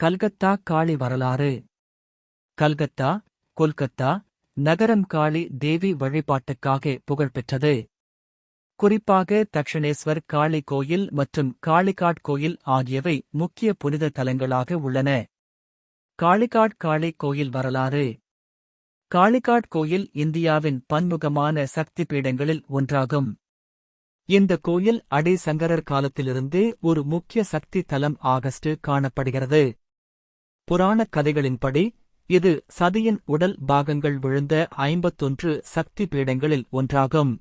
கல்கத்தா காளி வரலாறு. கல்கத்தா கொல்கத்தா நகரம் காளி தேவி வழிபாட்டுக்காக புகழ்பெற்றது. குறிப்பாக தக்ஷணேஸ்வர் காளி கோயில் மற்றும் காளிகாட் கோயில் ஆகியவை முக்கிய புனித தலங்களாக உள்ளன. காளிகாட் காளி கோயில் வரலாறு. காளிகாட் கோயில் இந்தியாவின் பன்முகமான சக்தி பீடங்களில் ஒன்றாகும். இந்த கோயில் அடிசங்கரர் காலத்திலிருந்தே ஒரு முக்கிய சக்தி தலம் ஆகஸ்ட் காணப்படுகிறது. புராணக் கதைகளின்படி இது சதியின் உடல் பாகங்கள் விழுந்த ஐம்பத்தொன்று சக்தி பீடங்களில் ஒன்றாகும்.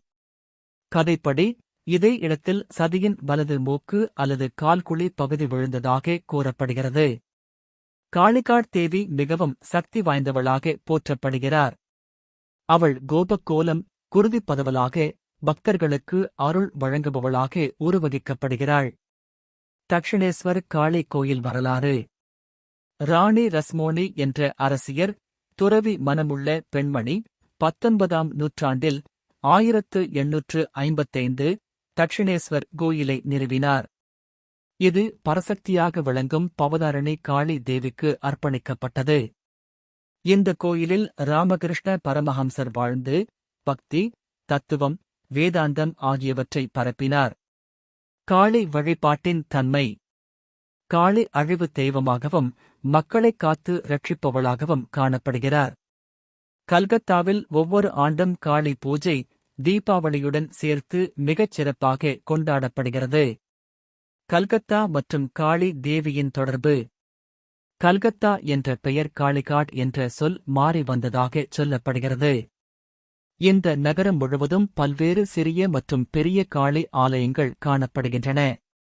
கதைப்படி இதே இடத்தில் சதியின் வலது மூக்கு அல்லது கால்குழி பகுதி விழுந்ததாக கூறப்படுகிறது. காளிகாட் தேவி மிகவும் சக்தி வாய்ந்தவளாக போற்றப்படுகிறார். அவள் கோபக்கோலம் குருதி பதவலாக பக்தர்களுக்கு அருள் வழங்குபவளாக உருவகிக்கப்படுகிறாள். தக்ஷணேஸ்வர் காளி கோயில் வரலாறு. ராணி ரஸ்மோனி என்ற அரசியர் துறவி மனமுள்ள பெண்மணி பத்தொன்பதாம் நூற்றாண்டில் ஆயிரத்து எண்ணூற்று ஐம்பத்தைந்து தட்சிணேஸ்வர் கோயிலை நிறுவினார். இது பரசக்தியாக விளங்கும் பவதாரணி காளி தேவிக்கு அர்ப்பணிக்கப்பட்டது. இந்த கோயிலில் ராமகிருஷ்ண பரமஹம்சர் வாழ்ந்து பக்தி தத்துவம் வேதாந்தம் ஆகியவற்றை பரப்பினார். காளி வழிபாட்டின் தன்மை. காளி அழிவு தெய்வமாகவும் மக்களைக் காத்து ரட்சிப்பவளாகவும் காணப்படுகிறார். கல்கத்தாவில் ஒவ்வொரு ஆண்டும் காளி பூஜை தீபாவளியுடன் சேர்த்து மிகச் சிறப்பாக கொண்டாடப்படுகிறது. கல்கத்தா மற்றும் காளி தேவியின் தொடர்பு. கல்கத்தா என்ற பெயர் காளிகாட் என்ற சொல் மாறி வந்ததாக சொல்லப்படுகிறது. இந்த நகரம் முழுவதும் பல்வேறு சிறிய மற்றும் பெரிய காளி ஆலயங்கள் காணப்படுகின்றன.